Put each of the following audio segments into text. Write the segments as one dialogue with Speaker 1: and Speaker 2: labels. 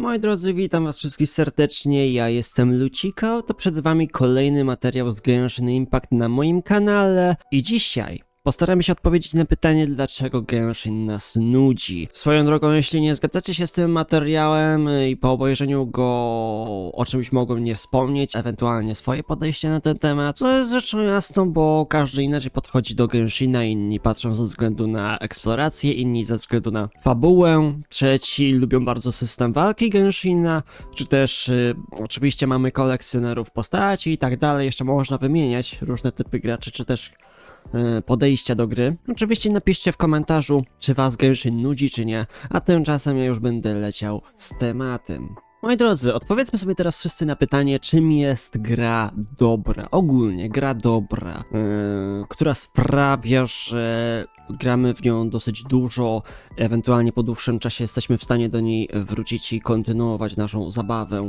Speaker 1: Moi drodzy, witam was wszystkich serdecznie, ja jestem Lucika, to przed wami kolejny materiał z Genshin Impact na moim kanale. I dzisiaj postaramy się odpowiedzieć na pytanie, dlaczego Genshin nas nudzi. Swoją drogą, jeśli nie zgadzacie się z tym materiałem y, i po obejrzeniu go o czymś mogłem nie wspomnieć, ewentualnie swoje podejście na ten temat, to jest rzeczą jasną, bo każdy inaczej podchodzi do Genshina, inni patrzą ze względu na eksplorację, inni ze względu na fabułę, trzeci lubią bardzo system walki Genshina, czy też y, oczywiście mamy kolekcjonerów postaci i tak dalej, jeszcze można wymieniać różne typy graczy, czy też podejścia do gry. Oczywiście napiszcie w komentarzu, czy was Genshin nudzi, czy nie, a tymczasem ja już będę leciał z tematem. Moi drodzy, odpowiedzmy sobie teraz wszyscy na pytanie, czym jest gra dobra, ogólnie gra dobra, yy, która sprawia, że gramy w nią dosyć dużo, ewentualnie po dłuższym czasie jesteśmy w stanie do niej wrócić i kontynuować naszą zabawę.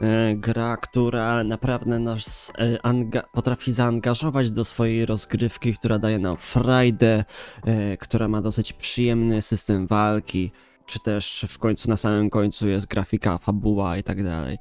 Speaker 1: Yy, gra, która naprawdę nas yy, potrafi zaangażować do swojej rozgrywki, która daje nam frajdę, yy, która ma dosyć przyjemny system walki czy też w końcu na samym końcu jest grafika, fabuła i tak dalej.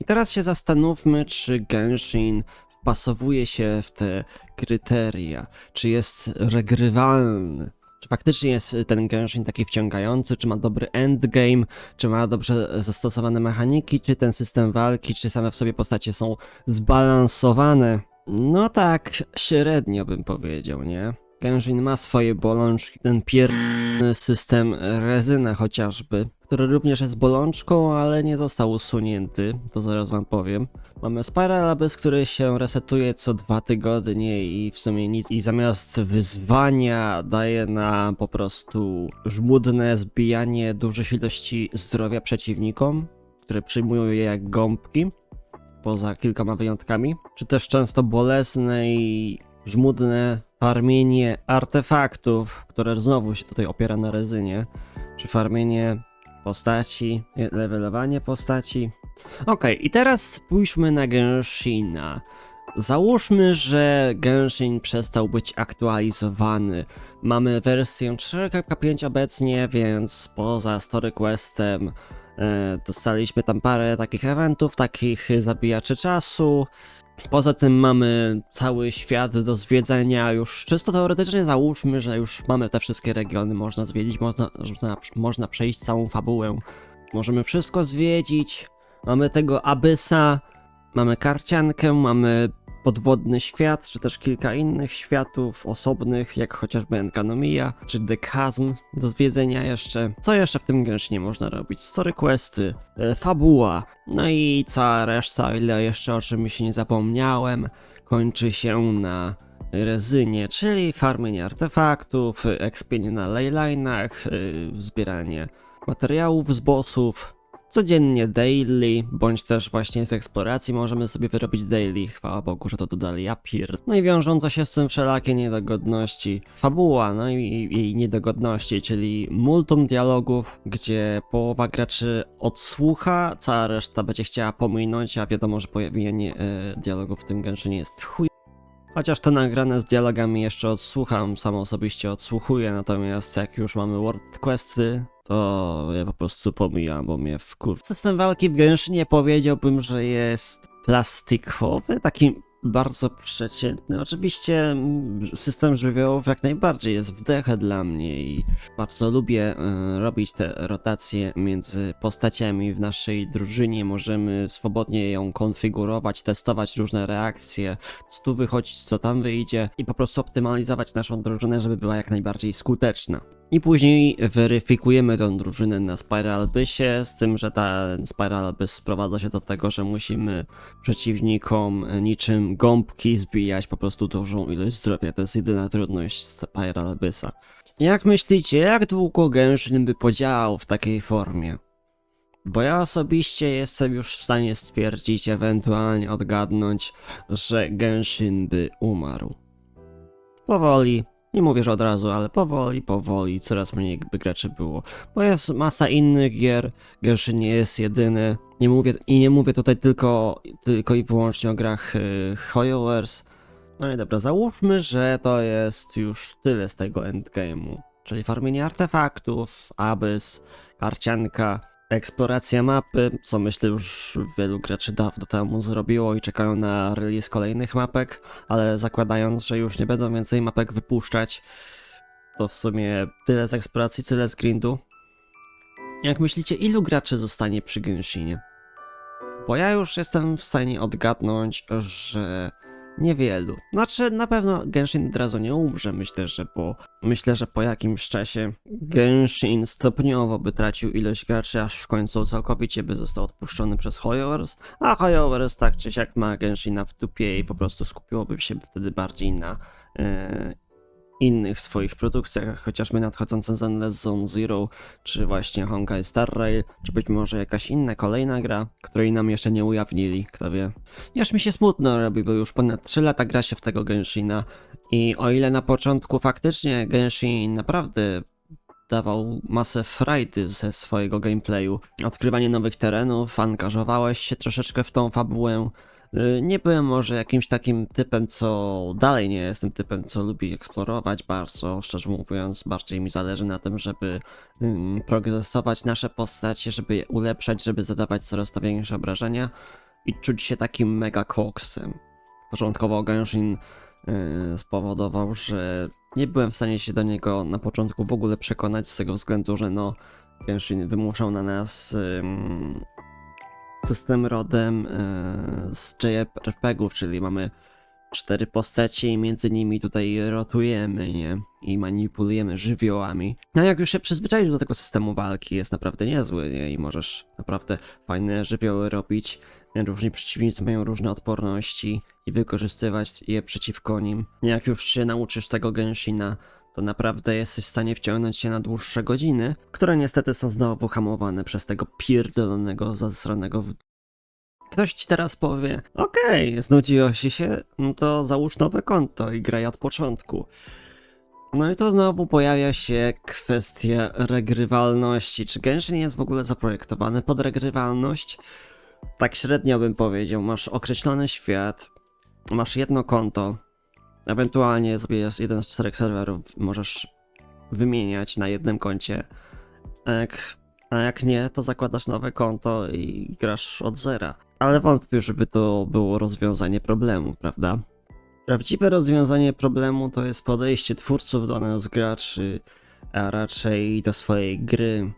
Speaker 1: I teraz się zastanówmy, czy Genshin wpasowuje się w te kryteria, czy jest regrywalny. Czy faktycznie jest ten Genshin taki wciągający, czy ma dobry endgame, czy ma dobrze zastosowane mechaniki, czy ten system walki, czy same w sobie postacie są zbalansowane. No tak, średnio bym powiedział, nie? Genshin ma swoje bolączki, ten pierdolony system rezyna chociażby, który również jest bolączką, ale nie został usunięty, to zaraz wam powiem. Mamy Spiral Abyss, który się resetuje co dwa tygodnie i w sumie nic. I zamiast wyzwania daje na po prostu żmudne zbijanie dużych ilości zdrowia przeciwnikom, które przyjmują je jak gąbki, poza kilkoma wyjątkami, czy też często bolesne i żmudne farmienie artefaktów, które znowu się tutaj opiera na rezynie, czy farmienie postaci, levelowanie postaci. Okej, i teraz spójrzmy na Genshina. Załóżmy, że Genshin przestał być aktualizowany. Mamy wersję 4.5 obecnie, więc poza Story Questem e, dostaliśmy tam parę takich eventów, takich zabijaczy czasu, Poza tym mamy cały świat do zwiedzenia już czysto teoretycznie załóżmy, że już mamy te wszystkie regiony, można zwiedzić, można, można, można przejść całą fabułę. Możemy wszystko zwiedzić. Mamy tego Abyssa, mamy karciankę, mamy podwodny świat, czy też kilka innych światów osobnych, jak chociażby Enkanomiya, czy Chasm do zwiedzenia jeszcze. Co jeszcze w tym Genshinie można robić? Story questy, e, fabuła, no i cała reszta, ile jeszcze o czym się nie zapomniałem, kończy się na rezynie, czyli farmienie artefaktów, ekspienie na leylinach, yy, zbieranie materiałów z bossów, codziennie daily, bądź też właśnie z eksploracji możemy sobie wyrobić daily. Chwała Bogu, że to dodali, ja pier... No i wiążące się z tym wszelakie niedogodności. Fabuła, no i jej niedogodności, czyli multum dialogów, gdzie połowa graczy odsłucha, cała reszta będzie chciała pominąć, a wiadomo, że pojawienie e, dialogów w tym Genshinie jest chuj. Chociaż te nagrane z dialogami jeszcze odsłucham, sam osobiście odsłuchuję, natomiast jak już mamy world questy, to ja po prostu pomijam, bo mnie wkur... System walki w Genshinie powiedziałbym, że jest plastikowy, taki bardzo przeciętny. Oczywiście mm, system żywiołowy jak najbardziej jest wdechę dla mnie i bardzo lubię e, robić te rotacje między postaciami w naszej drużynie. Możemy swobodnie ją konfigurować, testować różne reakcje, co tu wychodzić, co tam wyjdzie i po prostu optymalizować naszą drużynę, żeby była jak najbardziej skuteczna. I później weryfikujemy tą drużynę na Spiral Abyssie, z tym, że ten Spiral Abyss sprowadza się do tego, że musimy przeciwnikom niczym gąbki zbijać po prostu dużą ilość zdrowia. To jest jedyna trudność Spiral Abyssa. Jak myślicie, jak długo Genshin by podziałał w takiej formie? Bo ja osobiście jestem już w stanie stwierdzić, ewentualnie odgadnąć, że Genshin by umarł. Powoli, nie mówię, że od razu, ale powoli, powoli, coraz mniej by graczy było. Bo jest masa innych gier, Genshin nie jest jedyny. Nie mówię, I nie mówię tutaj tylko, tylko i wyłącznie o grach yy, Hoyoverse. No i dobra, załóżmy, że to jest już tyle z tego endgame'u. Czyli farmienie artefaktów, abyss, karcianka, eksploracja mapy, co myślę już wielu graczy dawno temu zrobiło i czekają na release kolejnych mapek, ale zakładając, że już nie będą więcej mapek wypuszczać, to w sumie tyle z eksploracji, tyle z grindu. Jak myślicie, ilu graczy zostanie przy Genshinie? Bo ja już jestem w stanie odgadnąć, że niewielu. Znaczy, na pewno Genshin od razu nie umrze, myślę, że po, myślę, że po jakimś czasie Genshin stopniowo by tracił ilość graczy, aż w końcu całkowicie by został odpuszczony przez Hoyoverse, a Hoyoverse tak czy siak ma Genshina w dupie i po prostu skupiłoby się wtedy bardziej na e, innych swoich produkcjach, chociażby nadchodzące Zenless Zone Zero, czy właśnie Honkai Star Rail, czy być może jakaś inna kolejna gra, której nam jeszcze nie ujawnili, kto wie. Już mi się smutno robi, bo już ponad 3 lata gra się w tego Genshina i o ile na początku faktycznie Genshin naprawdę dawał masę frajdy ze swojego gameplayu, odkrywanie nowych terenów, angażowałeś się troszeczkę w tą fabułę, Nie byłem może jakimś takim typem, co dalej nie jestem typem, co lubi eksplorować bardzo, szczerze mówiąc, bardziej mi zależy na tym, żeby progresować nasze postacie, żeby je ulepszać, żeby zadawać coraz to większe obrażenia i czuć się takim mega koksem. Początkowo Genshin yy, spowodował, że nie byłem w stanie się do niego na początku w ogóle przekonać z tego względu, że no Genshin wymuszał na nas system rodem e, z JRPG-ów, czyli mamy cztery postacie i między nimi tutaj rotujemy, nie? I manipulujemy żywiołami. No jak już się przyzwyczaisz do tego systemu walki, jest naprawdę niezły, nie? I możesz naprawdę fajne żywioły robić. Różni przeciwnicy mają różne odporności i wykorzystywać je przeciwko nim. Jak już się nauczysz tego Genshina, to naprawdę jesteś w stanie wciągnąć się na dłuższe godziny, które niestety są znowu hamowane przez tego pierdolonego, zasranego w... Ktoś ci teraz powie, okej, znudziło ci się, no to załóż nowe konto i graj od początku. No i to znowu pojawia się kwestia regrywalności. Czy Genshin jest w ogóle zaprojektowany pod regrywalność? Tak średnio bym powiedział, masz określony świat, masz jedno konto, Ewentualnie jest jeden z czterech serwerów możesz wymieniać na jednym koncie. A jak, a jak nie, to zakładasz nowe konto i grasz od zera. Ale wątpię, żeby to było rozwiązanie problemu, prawda? Prawdziwe rozwiązanie problemu to jest podejście twórców do nas graczy, a raczej do swojej gry.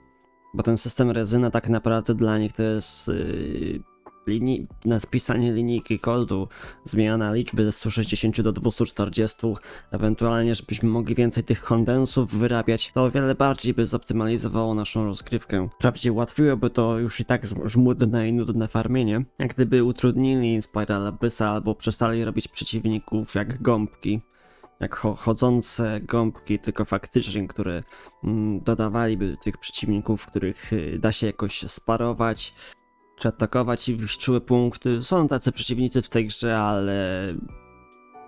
Speaker 1: Bo ten system rezyna tak naprawdę dla nich to jest yy, linii, napisanie linijki kodu, zmiana liczby ze 160 do 240, ewentualnie żebyśmy mogli więcej tych kondensów wyrabiać, to o wiele bardziej by zoptymalizowało naszą rozgrywkę. Wprawdzie ułatwiłoby to już i tak żmudne i nudne farmienie, jak gdyby utrudnili Spiral Abyssa albo przestali robić przeciwników jak gąbki. Jak cho- chodzące gąbki, tylko faktycznie, które mm, dodawaliby tych przeciwników, których y, da się jakoś sparować, czy atakować i wbić czułe punkty. Są tacy przeciwnicy w tej grze, ale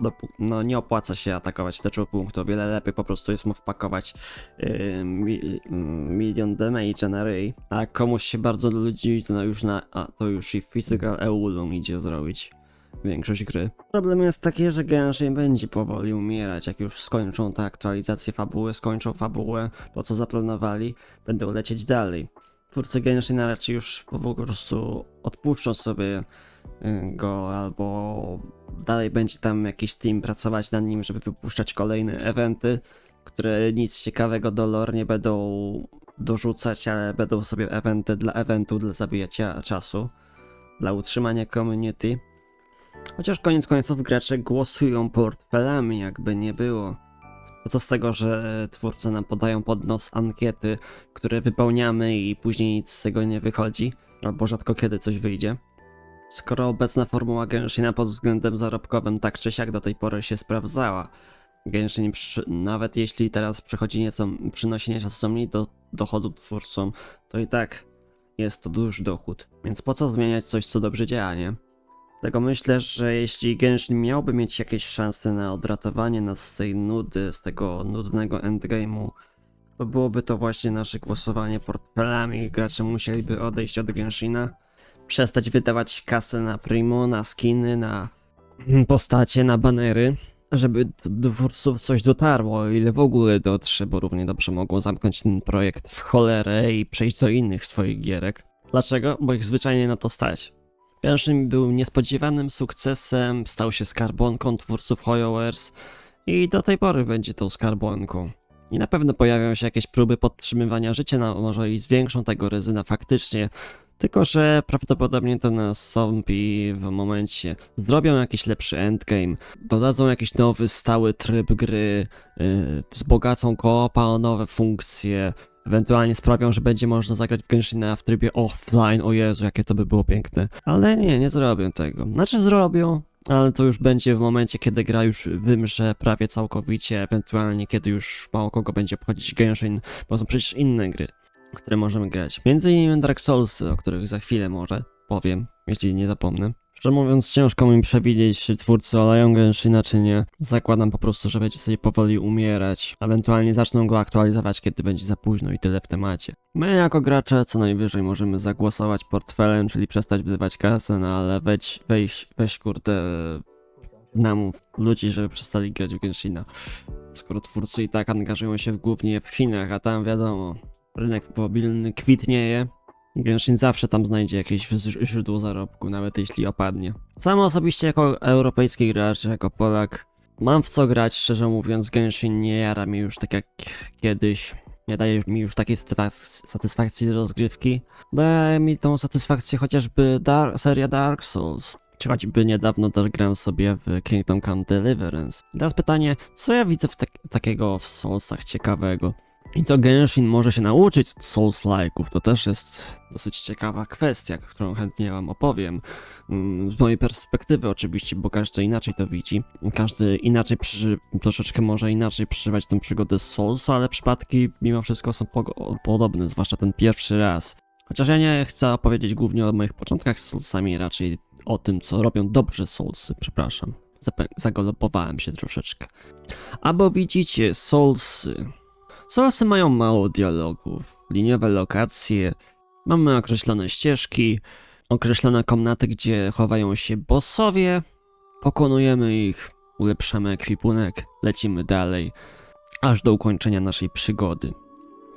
Speaker 1: no, no nie opłaca się atakować w te czułe punkty. O wiele lepiej po prostu jest mu wpakować yy, mi, milion damage na ryj. A komuś się bardzo ludzi, to no już na, a to już i physical eulum idzie zrobić. Większość gry. Problem jest taki, że Genshin będzie powoli umierać, jak już skończą te aktualizacje fabuły, skończą fabułę, to co zaplanowali, będą lecieć dalej twórcy Genshina raczej już po prostu odpuszczą sobie y, go, albo dalej będzie tam jakiś team pracować nad nim, żeby wypuszczać kolejne eventy, które nic ciekawego do lore nie będą dorzucać, ale będą sobie eventy dla eventu, dla zabijania czasu, dla utrzymania community. Chociaż koniec końców gracze głosują portfelami, jakby nie było. To co z tego, że twórcy nam podają pod nos ankiety, które wypełniamy i później nic z tego nie wychodzi, albo rzadko kiedy coś wyjdzie. Skoro obecna formuła Genshina pod względem zarobkowym tak czy siak do tej pory się sprawdzała, Genshin przy, nawet jeśli teraz przychodzi nieco, przynosi nieco mniej do dochodu twórcom, to i tak jest to duży dochód. Więc po co zmieniać coś, co dobrze działa, nie? Dlatego myślę, że jeśli Genshin miałby mieć jakieś szanse na odratowanie nas z tej nudy, z tego nudnego endgame'u, to byłoby to właśnie nasze głosowanie portfelami. Gracze musieliby odejść od Genshina, przestać wydawać kasę na primo, na skiny, na postacie, na banery żeby do twórców coś dotarło, o ile w ogóle dotrze, bo równie dobrze mogą zamknąć ten projekt w cholerę i przejść do innych swoich gierek. Dlaczego? Bo ich zwyczajnie na to stać. Genshin był niespodziewanym sukcesem, stał się skarbonką twórców HoYoverse i do tej pory będzie tą skarbonką. I na pewno pojawią się jakieś próby podtrzymywania życia, no może i zwiększą tego ryzyna faktycznie, tylko że prawdopodobnie to nastąpi w momencie, zrobią jakiś lepszy endgame, dodadzą jakiś nowy stały tryb gry, yy, wzbogacą koopa o nowe funkcje, ewentualnie sprawią, że będzie można zagrać w Genshina w trybie offline, o Jezu, jakie to by było piękne. Ale nie, nie zrobią tego. Znaczy zrobią, ale to już będzie w momencie, kiedy gra już wymrze prawie całkowicie, ewentualnie kiedy już mało kogo będzie obchodzić Genshin, bo są przecież inne gry, które możemy grać. Między innymi Dark Souls, o których za chwilę może powiem, jeśli nie zapomnę. Szczerze mówiąc, ciężko mi przewidzieć, czy twórcy oleją Genshina, czy nie. Zakładam po prostu, że będzie sobie powoli umierać. Ewentualnie zaczną go aktualizować, kiedy będzie za późno i tyle w temacie. My jako gracze co najwyżej możemy zagłosować portfelem, czyli przestać wydawać kasę, no ale weź, weź, weź kurde namów ludzi, żeby przestali grać w Genshina. Skoro twórcy i tak angażują się głównie w Chinach, a tam wiadomo, rynek mobilny kwitnieje, Genshin zawsze tam znajdzie jakieś źródło zarobku, nawet jeśli opadnie. Sam osobiście jako europejski gracz, jako Polak, mam w co grać, szczerze mówiąc, Genshin nie jara mi już tak jak kiedyś. Nie daje mi już takiej satysfak- satysfakcji z rozgrywki. Daje mi tą satysfakcję chociażby seria Dark Souls. Czy choćby niedawno też grałem sobie w Kingdom Come Deliverance. Teraz pytanie, co ja widzę w tak- takiego w Soulsach ciekawego? I co Genshin może się nauczyć od Souls-like'ów, to też jest dosyć ciekawa kwestia, którą chętnie wam opowiem. Mm, Z mojej perspektywy oczywiście, bo każdy inaczej to widzi. Każdy inaczej przeży- troszeczkę może inaczej przeżywać tę przygodę z Souls, ale przypadki mimo wszystko są podobne, zwłaszcza ten pierwszy raz. Chociaż ja nie chcę opowiedzieć głównie o moich początkach z Soulsami, raczej o tym, co robią dobrze Soulsy, przepraszam. Zagalopowałem się troszeczkę. Albo widzicie, Soulsy Soulsy mają mało dialogów, liniowe lokacje, mamy określone ścieżki, określone komnaty, gdzie chowają się bossowie, pokonujemy ich, ulepszamy ekwipunek, lecimy dalej, aż do ukończenia naszej przygody.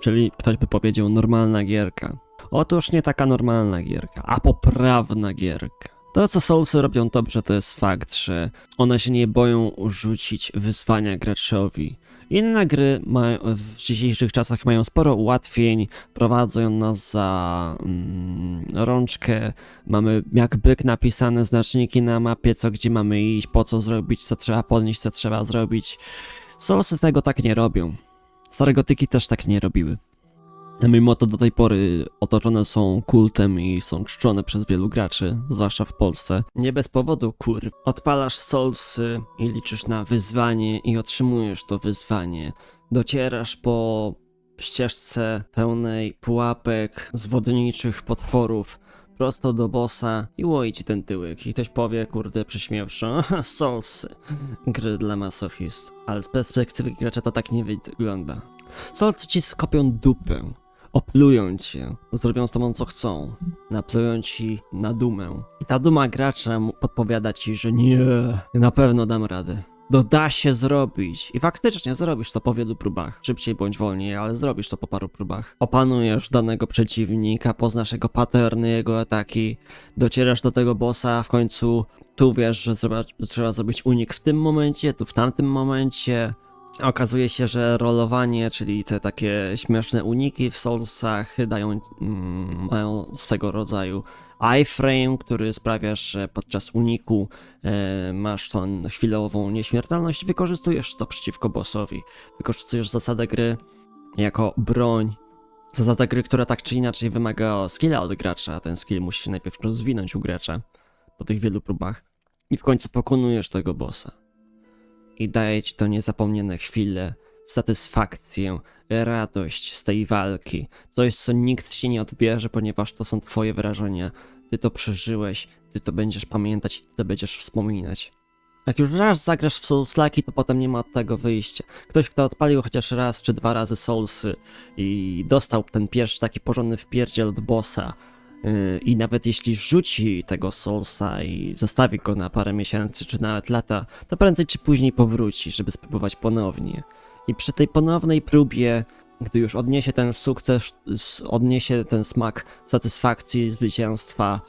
Speaker 1: Czyli ktoś by powiedział normalna gierka. Otóż nie taka normalna gierka, a poprawna gierka. To, co Soulsy robią dobrze, to jest fakt, że one się nie boją rzucić wyzwania graczowi. Inne gry w dzisiejszych czasach mają sporo ułatwień, prowadzą nas za mm, rączkę, mamy jak byk napisane znaczniki na mapie, co gdzie mamy iść, po co zrobić, co trzeba podnieść, co trzeba zrobić. Soulsy tego tak nie robią. Stare gotyki też tak nie robiły. Mimo to do tej pory otoczone są kultem i są czczone przez wielu graczy, zwłaszcza w Polsce. Nie bez powodu, kur. Odpalasz Soulsy i liczysz na wyzwanie i otrzymujesz to wyzwanie. Docierasz po ścieżce pełnej pułapek, zwodniczych potworów, prosto do bossa i łoi ci ten tyłek. I ktoś powie, kurde, przyśmiewczo, Soulsy, gry dla masochistów. Ale z perspektywy gracza to tak nie wygląda. Soulsy ci skopią dupę, oplują cię, zrobią z tobą co chcą, naplują ci na dumę. I ta duma gracza podpowiada ci, że nie, na pewno dam radę. No da się zrobić. I faktycznie zrobisz to po wielu próbach. Szybciej bądź wolniej, ale zrobisz to po paru próbach. Opanujesz danego przeciwnika, poznasz jego paterny, jego ataki, docierasz do tego bossa, w końcu tu wiesz, że trzeba, trzeba zrobić unik w tym momencie, tu w tamtym momencie. Okazuje się, że rolowanie, czyli te takie śmieszne uniki w Soulsach dają, mm, mają swego rodzaju iframe, który sprawia, że podczas uniku e, masz tą chwilową nieśmiertelność wykorzystujesz to przeciwko bossowi. Wykorzystujesz zasadę gry jako broń. Zasada gry, która tak czy inaczej wymaga skilla od gracza, a ten skill musi się najpierw rozwinąć u gracza po tych wielu próbach. I w końcu pokonujesz tego bossa i daje ci to niezapomniane chwile, satysfakcję, radość z tej walki. Coś, co nikt ci nie odbierze, ponieważ to są twoje wrażenia. Ty to przeżyłeś, ty to będziesz pamiętać, ty to będziesz wspominać. Jak już raz zagrasz w Soulslaki, to potem nie ma od tego wyjścia. Ktoś, kto odpalił chociaż raz czy dwa razy Soulsy i dostał ten pierwszy taki porządny wpierdziel od bossa, I nawet jeśli rzuci tego Soulsa i zostawi go na parę miesięcy czy nawet lata, to prędzej czy później powróci, żeby spróbować ponownie. I przy tej ponownej próbie, gdy już odniesie ten sukces, odniesie ten smak satysfakcji, zwycięstwa,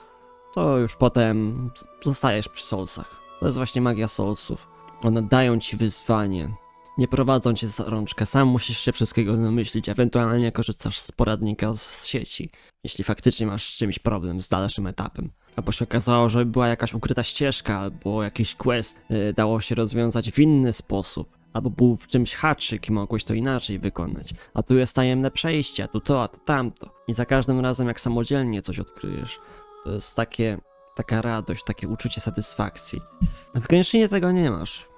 Speaker 1: to już potem zostajesz przy Soulsach. To jest właśnie magia Soulsów. One dają ci wyzwanie. Nie prowadzą cię za rączkę, sam musisz się wszystkiego namyślić, ewentualnie korzystasz z poradnika z, sieci, jeśli faktycznie masz z czymś problem z dalszym etapem. Albo się okazało, że była jakaś ukryta ścieżka, albo jakiś quest y, dało się rozwiązać w inny sposób, albo był w czymś haczyk i mogłeś to inaczej wykonać. A tu jest tajemne przejście, a tu to, a tu tamto. I za każdym razem, jak samodzielnie coś odkryjesz, to jest takie, taka radość, takie uczucie satysfakcji. W Genshinie tego nie masz.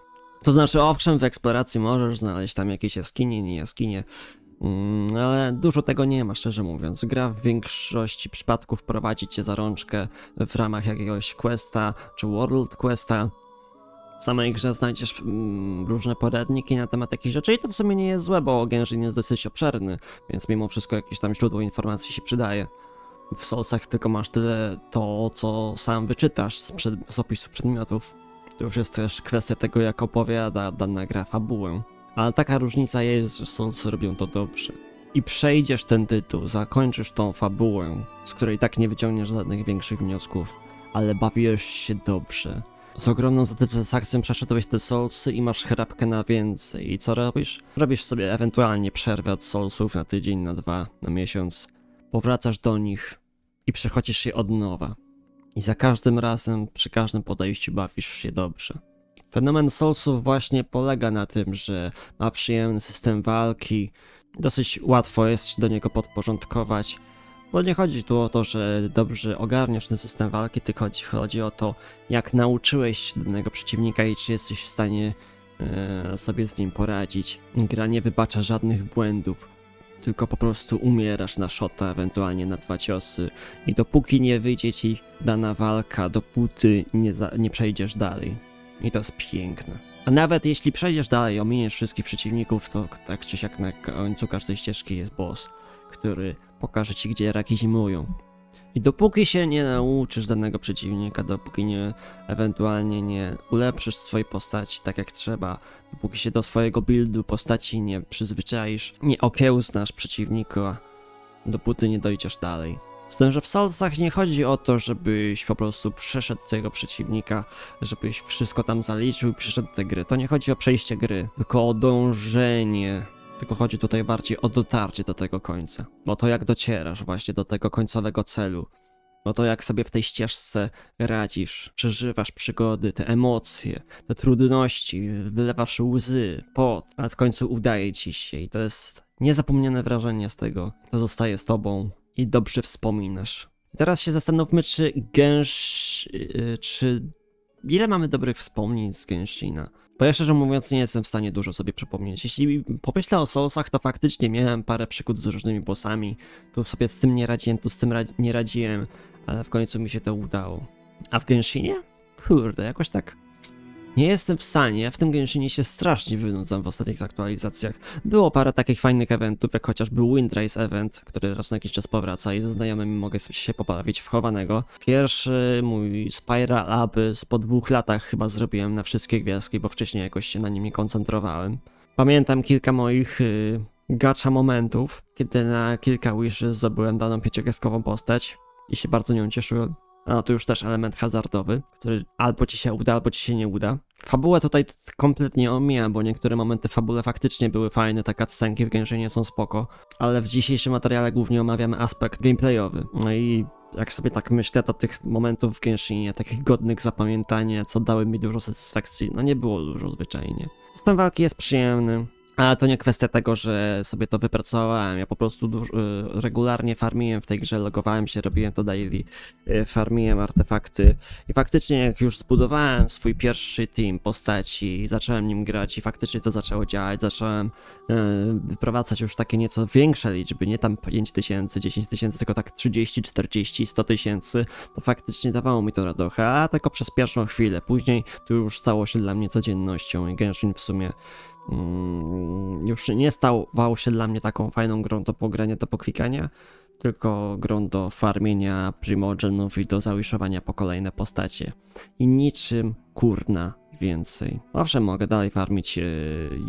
Speaker 1: To znaczy, owszem, w eksploracji możesz znaleźć tam jakieś jaskinie, nie jaskinie, mm, ale dużo tego nie ma, szczerze mówiąc. Gra w większości przypadków prowadzi cię za rączkę w ramach jakiegoś questa czy world questa. W samej grze znajdziesz mm, różne poradniki na temat takich rzeczy i to w sumie nie jest złe, bo Genshin jest dosyć obszerny, więc mimo wszystko jakieś tam źródło informacji się przydaje. W Soulsach tylko masz tyle to, co sam wyczytasz z, przed, z opisu przedmiotów. To już jest też kwestia tego, jak opowiada dana gra fabułę. Ale taka różnica jest, że Souls robią to dobrze. I przejdziesz ten tytuł, zakończysz tą fabułę, z której tak nie wyciągniesz żadnych większych wniosków, ale bawisz się dobrze. Z ogromną satysfakcją przeszedłeś te Soulsy i masz chrapkę na więcej. I co robisz? Robisz sobie ewentualnie przerwę od Soulsów na tydzień, na dwa, na miesiąc. Powracasz do nich i przechodzisz je od nowa. I za każdym razem, przy każdym podejściu bawisz się dobrze. Fenomen Soulsów właśnie polega na tym, że ma przyjemny system walki, dosyć łatwo jest się do niego podporządkować, bo nie chodzi tu o to, że dobrze ogarniasz ten system walki, tylko chodzi, chodzi o to, jak nauczyłeś się danego przeciwnika i czy jesteś w stanie e, sobie z nim poradzić. Gra nie wybacza żadnych błędów, tylko po prostu umierasz na szota, ewentualnie na dwa ciosy i dopóki nie wyjdzie ci dana walka, dopóty nie, za, nie przejdziesz dalej. I to jest piękne. A nawet jeśli przejdziesz dalej, ominiesz wszystkich przeciwników, to tak czy siak na końcu każdej ścieżki jest boss, który pokaże ci, gdzie raki zimują. I dopóki się nie nauczysz danego przeciwnika, dopóki nie ewentualnie nie ulepszysz swojej postaci tak jak trzeba, dopóki się do swojego buildu postaci nie przyzwyczaisz, nie okiełznasz przeciwnika, dopóty nie dojdziesz dalej. Z tym, że w Soulsach nie chodzi o to, żebyś po prostu przeszedł tego przeciwnika, żebyś wszystko tam zaliczył i przeszedł tę gry. To nie chodzi o przejście gry, tylko o dążenie. Tylko chodzi tutaj bardziej o dotarcie do tego końca. O to, jak docierasz właśnie do tego końcowego celu. O to, jak sobie w tej ścieżce radzisz, przeżywasz przygody, te emocje, te trudności, wylewasz łzy, pot, ale w końcu udaje ci się i to jest niezapomniane wrażenie z tego. To zostaje z tobą i dobrze wspominasz. Teraz się zastanówmy, czy Gensh... yy, czy... Ile mamy dobrych wspomnień z Genshina? Bo ja szczerze mówiąc nie jestem w stanie dużo sobie przypomnieć. Jeśli pomyślę o Soulsach, to faktycznie miałem parę przygód z różnymi bossami. Tu sobie z tym nie radziłem, tu z tym radzi- nie radziłem, ale w końcu mi się to udało. A w Genshinie? Kurde, jakoś tak... Nie jestem w stanie, w tym Genshinie się strasznie wynudzam w ostatnich aktualizacjach. Było parę takich fajnych eventów, jak chociażby Windrace Event, który raz na jakiś czas powraca i ze znajomymi mogę się pobawić w chowanego. Pierwszy mój Spiral Abyss po dwóch latach chyba zrobiłem na wszystkie gwiazdki, bo wcześniej jakoś się na nimi koncentrowałem. Pamiętam kilka moich y, gacza momentów, kiedy na kilka wishes zdobyłem daną pięciogwiazdkową postać i się bardzo nią cieszyłem. No to już też element hazardowy, który albo ci się uda, albo ci się nie uda. Fabułę tutaj kompletnie omijam, bo niektóre momenty fabule faktycznie były fajne, te cutscenki w Genshinie są spoko, ale w dzisiejszym materiale głównie omawiamy aspekt gameplayowy. No i jak sobie tak myślę, to tych momentów w Genshinie, takich godnych zapamiętania, co dały mi dużo satysfakcji, no nie było dużo zwyczajnie. System walki jest przyjemny, ale to nie kwestia tego, że sobie to wypracowałem. Ja po prostu y, regularnie farmiłem w tej grze, logowałem się, robiłem to daily, y, farmiłem artefakty. I faktycznie, jak już zbudowałem swój pierwszy team postaci, zacząłem nim grać i faktycznie to zaczęło działać, zacząłem y, wyprowadzać już takie nieco większe liczby, nie tam 5 tysięcy, 10 tysięcy, tylko tak 30, 40, 100 tysięcy, to faktycznie dawało mi to radochę, a tylko przez pierwszą chwilę. Później to już stało się dla mnie codziennością i Genshin w sumie już nie stawał się dla mnie taką fajną grą do pogrania, do poklikania, tylko grunt do farmienia primogenów i do zawiszowania po kolejne postacie. I niczym kurna więcej. Owszem, mogę dalej farmić yy,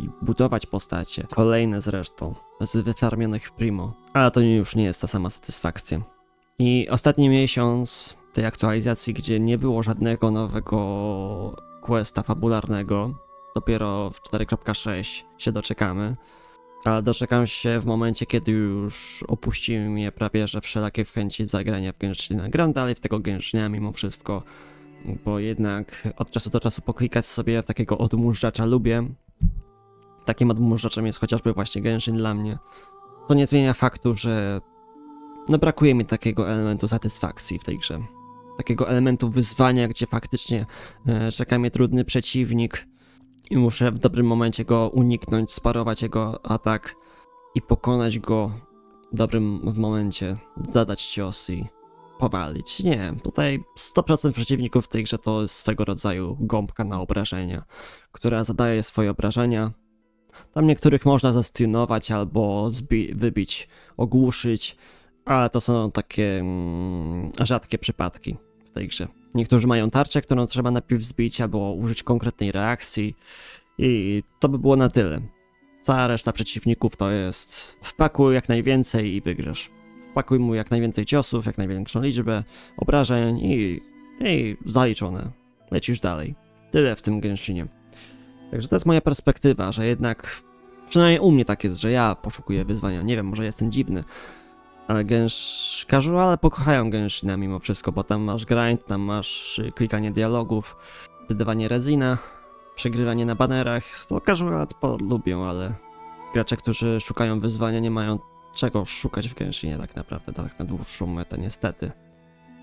Speaker 1: i budować postacie, kolejne zresztą, z wyfarmionych primo, ale to już nie jest ta sama satysfakcja. I ostatni miesiąc tej aktualizacji, gdzie nie było żadnego nowego questa fabularnego, dopiero w 4.6 się doczekamy. Ale doczekam się w momencie, kiedy już opuściły mnie prawie że wszelakie chęci zagrania w Genshina. Gram dalej w tego Genshina mimo wszystko, bo jednak od czasu do czasu poklikać sobie takiego odmurzacza lubię. Takim odmurzaczem jest chociażby właśnie Genshin dla mnie. Co nie zmienia faktu, że no brakuje mi takiego elementu satysfakcji w tej grze. Takiego elementu wyzwania, gdzie faktycznie e, czeka mnie trudny przeciwnik i muszę w dobrym momencie go uniknąć, sparować jego atak i pokonać go w dobrym momencie, zadać cios i powalić. Nie, tutaj 100% przeciwników w tej grze to jest swego rodzaju gąbka na obrażenia, która zadaje swoje obrażenia. Tam niektórych można zastynować albo wybić, ogłuszyć, ale to są takie mm, rzadkie przypadki tej grze. Niektórzy mają tarczę, którą trzeba najpierw zbić albo użyć konkretnej reakcji i to by było na tyle. Cała reszta przeciwników to jest wpakuj jak najwięcej i wygrasz. Wpakuj mu jak najwięcej ciosów, jak największą liczbę obrażeń i, i zaliczone. Lecisz dalej. Tyle w tym Genshinie. Także to jest moja perspektywa, że jednak przynajmniej u mnie tak jest, że ja poszukuję wyzwania. Nie wiem, może jestem dziwny, ale Gensh... Casuale pokochają Genshina mimo wszystko, bo tam masz grind, tam masz y, klikanie dialogów, wydawanie rezina, przegrywanie na banerach. To casuale to lubią, ale gracze, którzy szukają wyzwania, nie mają czego szukać w Genshinie tak naprawdę, tak na dłuższą metę niestety.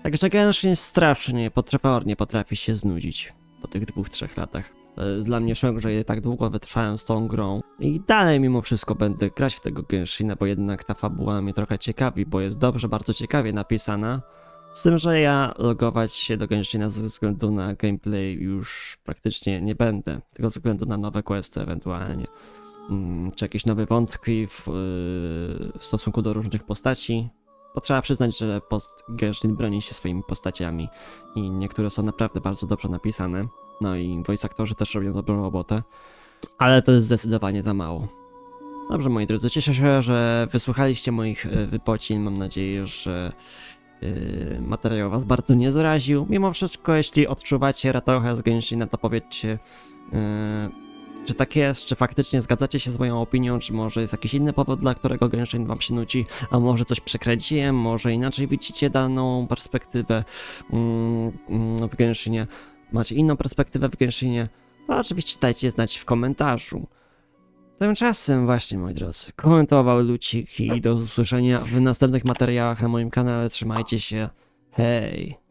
Speaker 1: Także Genshin strasznie, potwornie potrafi się znudzić po tych dwóch, trzech latach. Jest dla mnie szok, że tak długo wytrwałem z tą grą i dalej mimo wszystko będę grać w tego Genshina, bo jednak ta fabuła mnie trochę ciekawi, bo jest dobrze, bardzo ciekawie napisana. Z tym, że ja logować się do Genshina ze względu na gameplay już praktycznie nie będę, tylko ze względu na nowe questy ewentualnie. Mm, czy jakieś nowe wątki w, yy, w stosunku do różnych postaci. Bo trzeba przyznać, że Genshin broni się swoimi postaciami i niektóre są naprawdę bardzo dobrze napisane. No i voice aktorzy też robią dobrą robotę, ale to jest zdecydowanie za mało. Dobrze, moi drodzy, cieszę się, że wysłuchaliście moich e, wypocin. Mam nadzieję, że e, materiał was bardzo nie zaraził. Mimo wszystko, jeśli odczuwacie ratocha z Genshina, to powiedzcie, e, czy tak jest, czy faktycznie zgadzacie się z moją opinią, czy może jest jakiś inny powód, dla którego Genshin wam się nuci, a może coś przekręciłem, może inaczej widzicie daną perspektywę mm, mm, w Genshinie macie inną perspektywę w Genshinie, to oczywiście dajcie znać w komentarzu. Tymczasem właśnie, moi drodzy, komentował Lucik i do usłyszenia w następnych materiałach na moim kanale. Trzymajcie się. Hej!